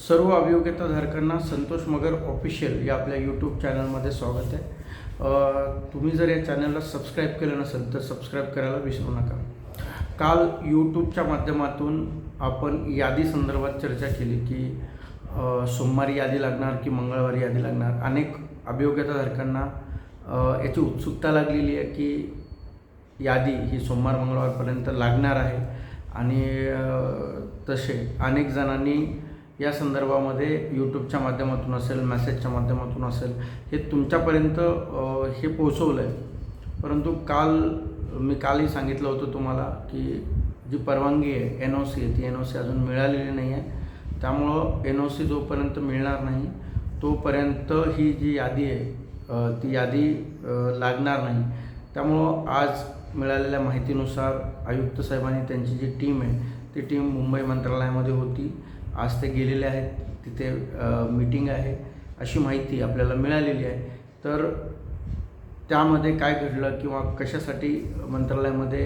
सर्व अभियोग्यताधारकांना संतोष मगर ऑफिशियल या आपल्या यूट्यूब चॅनलमध्ये स्वागत आहे. तुम्ही जर या चॅनलला सबस्क्राईब केलं नसेल तर सबस्क्राईब करायला विसरू नका. काल यूट्यूबच्या माध्यमातून आपण यादी संदर्भात चर्चा केली की सोमवारी यादी लागणार की मंगळवारी यादी लागणार? अनेक अभियोग्यताधारकांना याची उत्सुकता लागलेली आहे की यादी ही सोमवार मंगळवारपर्यंत लागणार आहे. आणि तसे अनेक जणांनी या संदर्भामध्ये यूट्यूबच्या माध्यमातून असेल मॅसेजच्या माध्यमातून असेल हे तुमच्यापर्यंत हे पोचवलं आहे परंतु काल मी कालही सांगितलं होतं तुम्हाला की जी परवानगी आहे एन ओ सी आहे ती एन ओ सी अजून मिळालेली नाही आहे त्यामुळं एन ओ सी जोपर्यंत मिळणार नाही तोपर्यंत ही जी यादी आहे ती यादी लागणार नाही. त्यामुळं आज मिळालेल्या माहितीनुसार आयुक्त साहेबांनी त्यांची जी टीम आहे ती टीम मुंबई मंत्रालयामध्ये होती. आज ते गेलेले आहेत तिथे मीटिंग आहे अशी माहिती आपल्याला मिळालेली आहे. तर त्यामध्ये काय घडलं किंवा कशासाठी मंत्रालयामध्ये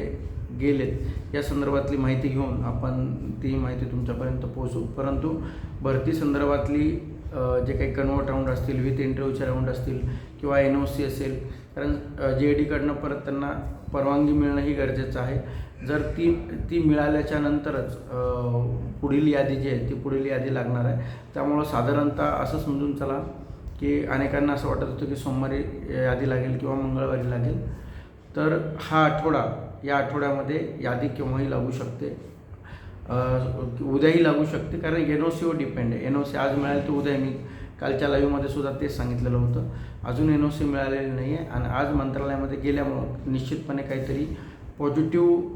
गेलेत या संदर्भातली माहिती घेऊन आपण ती माहिती तुमच्यापर्यंत पोहोचू. परंतु भरती संदर्भातली जे काही कन्वर्ट राऊंड असतील विथ इंटरव्ह्यूचे राऊंड असतील किंवा एन ओ सी असेल कारण जे डीकडनं परत त्यांना परवानगी मिळणं ही गरजेचं आहे. जर ती ती मिळाल्याच्या नंतरच पुढील यादी जी आहे ती पुढील यादी लागणार आहे. त्यामुळं साधारणतः असं समजून चला की अनेकांना असं वाटत होतं की सोमवारी यादी लागेल किंवा मंगळवारी लागेल. तर हा आठवडा या आठवड्यामध्ये यादी केव्हाही लागू शकते. उद्याही लागू शकते. कारण एन ओ सीवर डिपेंड आहे. एन ओ सी आज मिळाली तर उद्या मी कालच्या लाईव्हमध्ये सुद्धा तेच सांगितलेलं होतं. अजून एन ओ सी मिळालेली नाही आहे. आणि आज मंत्रालयामध्ये गेल्यामुळं निश्चितपणे काहीतरी पॉझिटिव्ह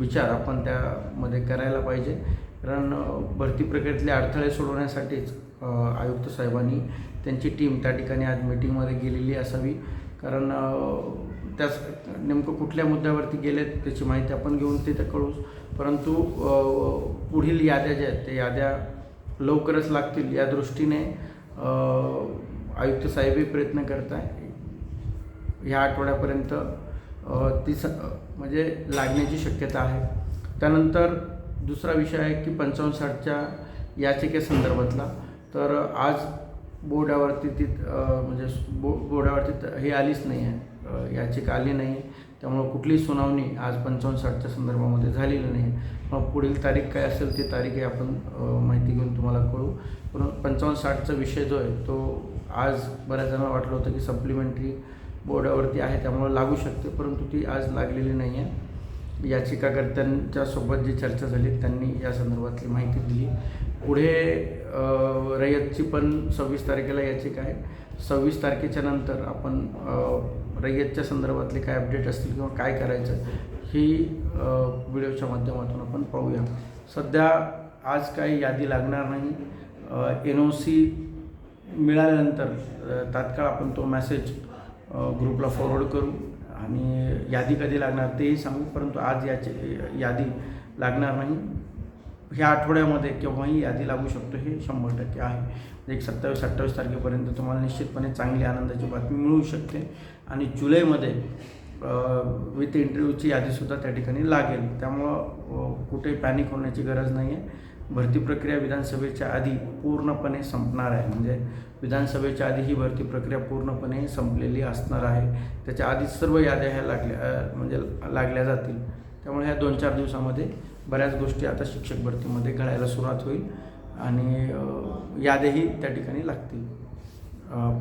विचार आपण त्यामध्ये करायला पाहिजे. कारण भरती प्रक्रियेतले अडथळे सोडवण्यासाठीच आयुक्त साहेबांनी त्यांची टीम त्या ठिकाणी आज मीटिंगमध्ये गेलेली असावी. कारण त्याच नेमकं कुठल्या मुद्द्यावरती गेलेत त्याची माहिती आपण घेऊन तिथं कळू. परंतु पुढील याद्या ज्या आहेत त्या याद्या लवकरच लागतील या दृष्टीने आयुक्त साहेबही प्रयत्न करत आहे ह्या आठवड्यापर्यंत ती स म्हणजे लागण्याची शक्यता आहे. त्यानंतर दुसरा विषय आहे की पंचावन्न साठच्या याचिकेसंदर्भातला तर आज बोर्डावरती ती म्हणजे बो बोर्डावरती हे आलीच नाही आहे याचिका आली नाही त्यामुळं कुठली सुनावणी आज पंचावन्न साठच्या संदर्भामध्ये झालेली नाही. मग पुढील तारीख काय असेल ती तारीखही आपण माहिती घेऊन तुम्हाला कळू. पण पंचावन्न साठचा विषय जो आहे तो आज बऱ्याच जणांना वाटलं होतं की सप्लिमेंटरी बोर्डावरती आहे त्यामुळं लागू शकते परंतु ती आज लागलेली नाही आहे याचिकाकर्त्यांच्या सोबत जी चर्चा झाली त्यांनी या संदर्भातली माहिती दिली. पुढे रयतची पण सव्वीस तारखेला याची काय? सव्वीस तारखेच्या नंतर आपण रयतच्या संदर्भातले काय अपडेट असतील किंवा काय करायचं ही व्हिडिओच्या माध्यमातून आपण पाहूया. सध्या आज काही यादी लागणार नाही. एन ओ सी मिळाल्यानंतर तात्काळ आपण तो मेसेज ग्रुपला फॉरवर्ड करू. आणि यादी कधी लागणार तेही सांगू परंतु आज याची यादी लागणार नाही. ह्या आठवड्यामध्ये केव्हाही यादी लागू शकतो हे शंभर टक्के आहे. एक सत्तावीस अठ्ठावीस तारखेपर्यंत तुम्हाला निश्चितपणे चांगली आनंदाची बातमी मिळू शकते आणि जुलैमध्ये विथ इंटरव्ह्यूची यादीसुद्धा त्या ठिकाणी लागेल. त्यामुळं कुठे पॅनिक होण्याची गरज नाही आहे भरती प्रक्रिया विधानसभेच्या आधी पूर्णपणे संपणार आहे. म्हणजे विधानसभेच्या आधी ही भरती प्रक्रिया पूर्णपणे संपलेली असणार आहे. त्याच्या आधी सर्व याद्या ह्या लागल्या म्हणजे लागल्या जातील. त्यामुळे ह्या दोन चार दिवसामध्ये बऱ्याच गोष्टी आता शिक्षक भरतीमध्ये घडायला सुरुवात होईल आणि यादीही याद्याही त्या ठिकाणी लागतील.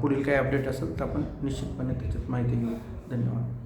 पुढील काही अपडेट असेल तर आपण निश्चितपणे त्याच्यात माहिती घेऊ. धन्यवाद.